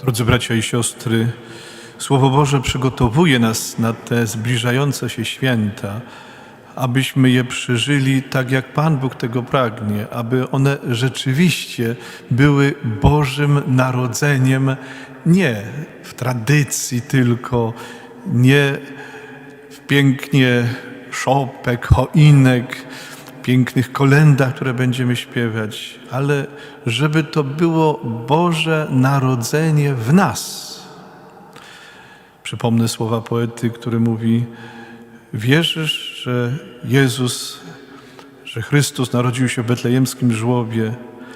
Drodzy bracia i siostry, Słowo Boże przygotowuje nas na te zbliżające się święta, abyśmy je przeżyli tak, jak Pan Bóg tego pragnie, aby one rzeczywiście były Bożym narodzeniem, nie w tradycji tylko, nie w pięknie szopek, choinek, pięknych kolendach, które będziemy śpiewać, ale żeby to było Boże Narodzenie w nas. Przypomnę słowa poety, który mówi: Wierzysz, że Jezus, że Chrystus narodził się w betlejemskim żłobie,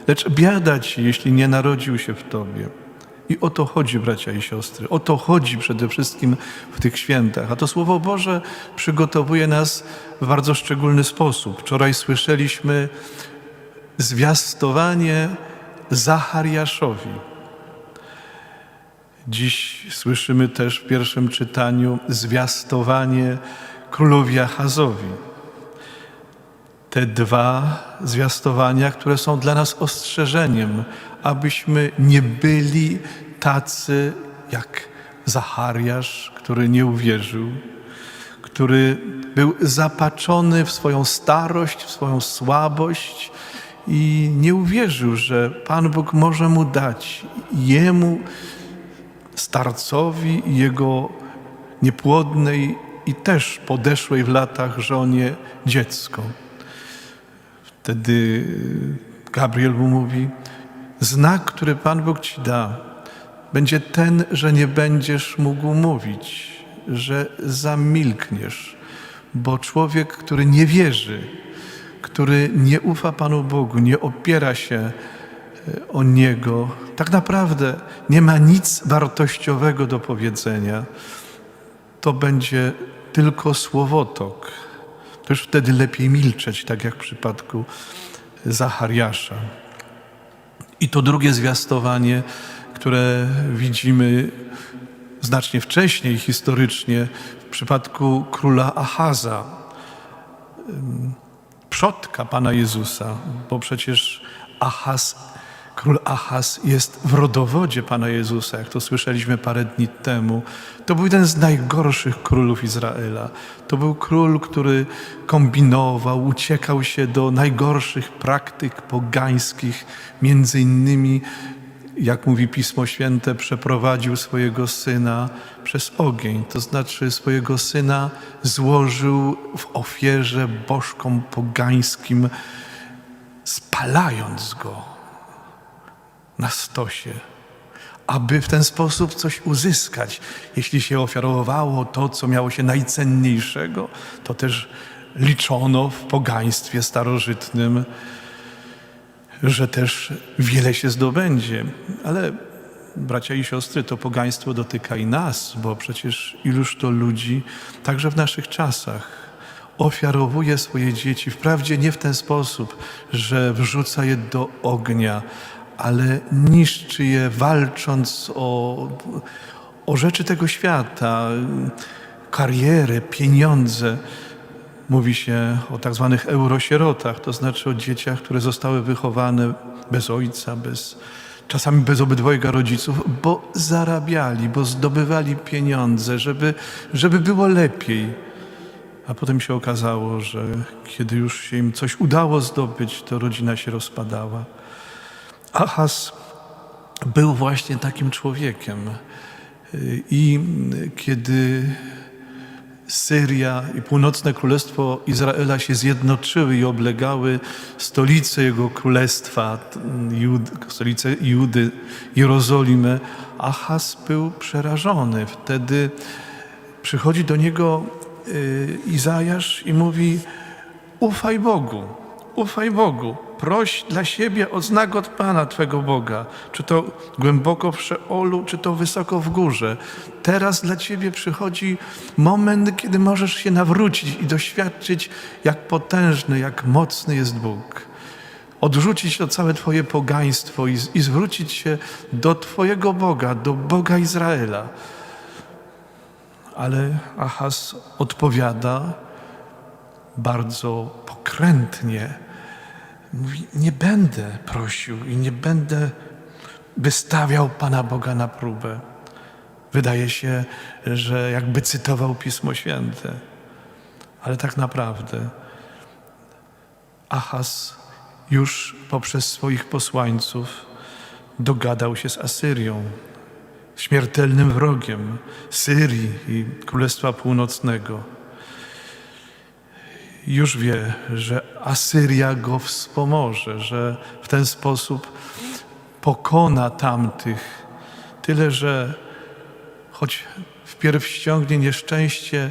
lecz biada ci, jeśli nie narodził się w tobie. I o to chodzi, bracia i siostry. O to chodzi przede wszystkim w tych świętach. A to Słowo Boże przygotowuje nas w bardzo szczególny sposób. Wczoraj słyszeliśmy zwiastowanie Zachariaszowi. Dziś słyszymy też w pierwszym czytaniu zwiastowanie królowi Achazowi. Te dwa zwiastowania, które są dla nas ostrzeżeniem, abyśmy nie byli tacy jak Zachariasz, który nie uwierzył, który był zapatrzony w swoją starość, w swoją słabość i nie uwierzył, że Pan Bóg może mu dać jemu, starcowi jego niepłodnej i też podeszłej w latach żonie dziecko. Wtedy Gabriel mu mówi: Znak, który Pan Bóg ci da, będzie ten, że nie będziesz mógł mówić, że zamilkniesz, bo człowiek, który nie wierzy, który nie ufa Panu Bogu, nie opiera się e, o Niego, tak naprawdę nie ma nic wartościowego do powiedzenia, to będzie tylko słowotok. To już wtedy lepiej milczeć, tak jak w przypadku Zachariasza. I to drugie zwiastowanie, które widzimy znacznie wcześniej historycznie w przypadku króla Achaza, przodka Pana Jezusa, bo przecież Achaz, król Achaz jest w rodowodzie Pana Jezusa, jak to słyszeliśmy parę dni temu. To był jeden z najgorszych królów Izraela. To był król, który kombinował, uciekał się do najgorszych praktyk pogańskich, między innymi jak mówi Pismo Święte, przeprowadził swojego syna przez ogień, to znaczy swojego syna złożył w ofierze bożkom pogańskim, spalając go na stosie, aby w ten sposób coś uzyskać. Jeśli się ofiarowało to, co miało się najcenniejszego, to też liczono w pogaństwie starożytnym, że też wiele się zdobędzie. Ale bracia i siostry, to pogaństwo dotyka i nas, bo przecież iluż to ludzi, także w naszych czasach, ofiarowuje swoje dzieci, wprawdzie nie w ten sposób, że wrzuca je do ognia, ale niszczy je, walcząc o, o rzeczy tego świata, karierę, pieniądze. Mówi się o tak zwanych eurosierotach, to znaczy o dzieciach, które zostały wychowane bez ojca, bez, czasami bez obydwojga rodziców, bo zarabiali, bo zdobywali pieniądze, żeby, żeby było lepiej. A potem się okazało, że kiedy już się im coś udało zdobyć, to rodzina się rozpadała. Ahaz był właśnie takim człowiekiem. I kiedy Syria i północne królestwo Izraela się zjednoczyły i oblegały stolicę jego królestwa, Jud, stolicę Judy, Jerozolimę, Ahaz był przerażony. Wtedy przychodzi do niego y, Izajasz i mówi: Ufaj Bogu, ufaj Bogu, proś dla siebie o znak od Pana Twego Boga, czy to głęboko w Szeolu, czy to wysoko w górze. Teraz dla Ciebie przychodzi moment, kiedy możesz się nawrócić i doświadczyć, jak potężny, jak mocny jest Bóg. Odrzucić to całe Twoje pogaństwo i, i zwrócić się do Twojego Boga, do Boga Izraela. Ale Ahaz odpowiada bardzo pokrętnie. Mówi, nie będę prosił i nie będę wystawiał Pana Boga na próbę. Wydaje się, że jakby cytował Pismo Święte, ale tak naprawdę Ahaz już poprzez swoich posłańców dogadał się z Asyrią, śmiertelnym wrogiem Syrii i Królestwa Północnego. Już wie, że Asyria go wspomoże, że w ten sposób pokona tamtych. Tyle, że choć wpierw ściągnie nieszczęście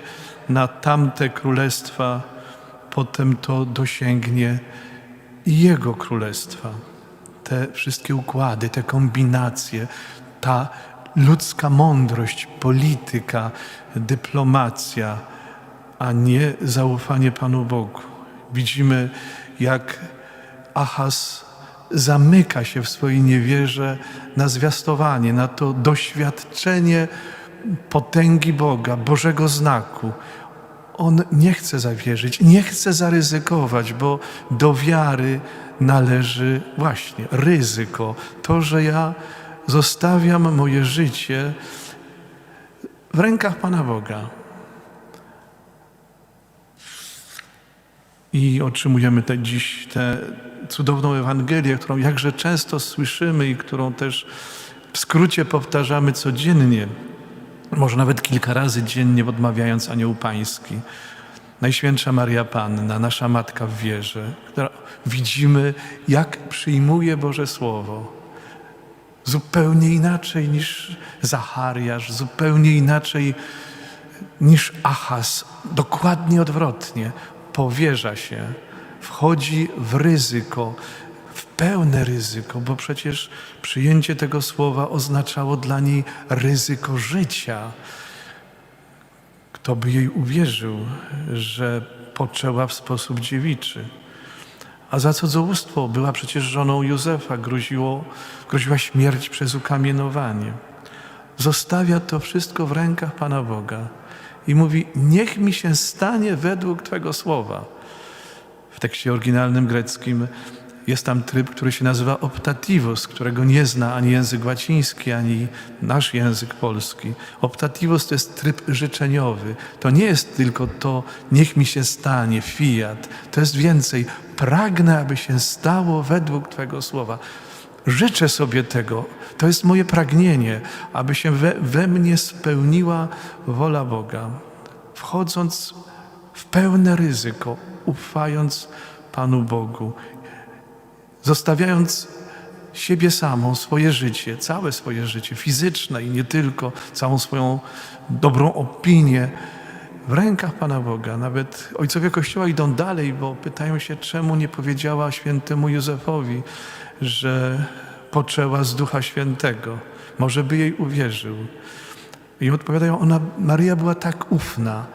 na tamte królestwa, potem to dosięgnie i jego królestwa. Te wszystkie układy, te kombinacje, ta ludzka mądrość, polityka, dyplomacja, a nie zaufanie Panu Bogu. Widzimy, jak Ahaz zamyka się w swojej niewierze na zwiastowanie, na to doświadczenie potęgi Boga, Bożego znaku. On nie chce zawierzyć, nie chce zaryzykować, bo do wiary należy właśnie ryzyko. To, że ja zostawiam moje życie w rękach Pana Boga. I otrzymujemy te dziś tę cudowną Ewangelię, którą jakże często słyszymy i którą też w skrócie powtarzamy codziennie, może nawet kilka razy dziennie odmawiając Anioł Pański. Najświętsza Maria Panna, nasza Matka w wierze, która widzimy, jak przyjmuje Boże Słowo. Zupełnie inaczej niż Zachariasz, zupełnie inaczej niż Achaz, dokładnie odwrotnie. Powierza się, wchodzi w ryzyko, w pełne ryzyko, bo przecież przyjęcie tego słowa oznaczało dla niej ryzyko życia. Kto by jej uwierzył, że poczęła w sposób dziewiczy? A za cudzołóstwo była przecież żoną Józefa, groziło, groziła śmierć przez ukamienowanie. Zostawia to wszystko w rękach Pana Boga i mówi: Niech mi się stanie według Twego słowa. W tekście oryginalnym greckim jest tam tryb, który się nazywa optativus, którego nie zna ani język łaciński, ani nasz język polski. Optativus to jest tryb życzeniowy. To nie jest tylko to, niech mi się stanie, fiat. To jest więcej. Pragnę, aby się stało według Twego słowa. Życzę sobie tego. To jest moje pragnienie, aby się we, we mnie spełniła wola Boga. Wchodząc w pełne ryzyko, ufając Panu Bogu, zostawiając siebie samą, swoje życie, całe swoje życie fizyczne i nie tylko, całą swoją dobrą opinię w rękach Pana Boga. Nawet ojcowie Kościoła idą dalej, bo pytają się, czemu nie powiedziała świętemu Józefowi, że poczęła z Ducha Świętego. Może by jej uwierzył. I odpowiadają, ona, Maria była tak ufna,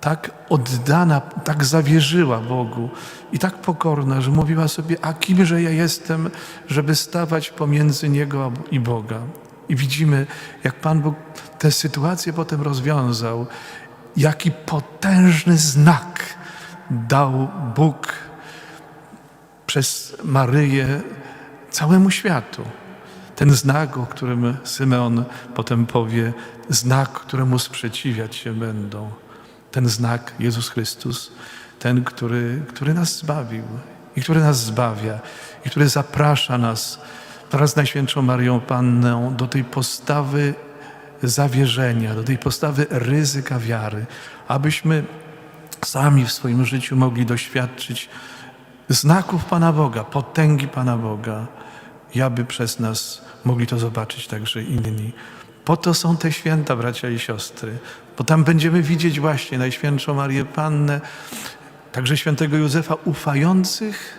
tak oddana, tak zawierzyła Bogu i tak pokorna, że mówiła sobie, a kimże ja jestem, żeby stawać pomiędzy Niego i Boga. I widzimy, jak Pan Bóg tę sytuację potem rozwiązał, jaki potężny znak dał Bóg przez Maryję całemu światu. Ten znak, o którym Symeon potem powie, znak, któremu sprzeciwiać się będą ten znak Jezus Chrystus, ten, który, który nas zbawił i który nas zbawia i który zaprasza nas wraz z Najświętszą Marią Panną do tej postawy zawierzenia, do tej postawy ryzyka wiary, abyśmy sami w swoim życiu mogli doświadczyć znaków Pana Boga, potęgi Pana Boga aby przez nas mogli to zobaczyć także inni. Po to są te święta, bracia i siostry, bo tam będziemy widzieć właśnie Najświętszą Marię Pannę, także świętego Józefa ufających,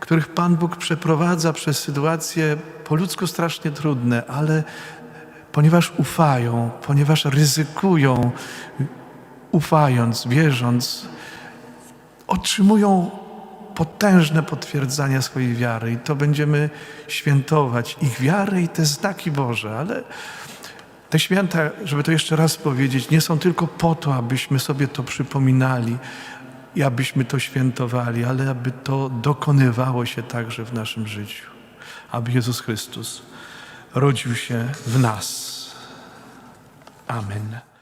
których Pan Bóg przeprowadza przez sytuacje po ludzku strasznie trudne, ale ponieważ ufają, ponieważ ryzykują, ufając, wierząc, otrzymują potężne potwierdzania swojej wiary i to będziemy świętować ich wiarę i te znaki Boże, ale te święta, żeby to jeszcze raz powiedzieć, nie są tylko po to, abyśmy sobie to przypominali i abyśmy to świętowali, ale aby to dokonywało się także w naszym życiu. Aby Jezus Chrystus rodził się w nas. Amen.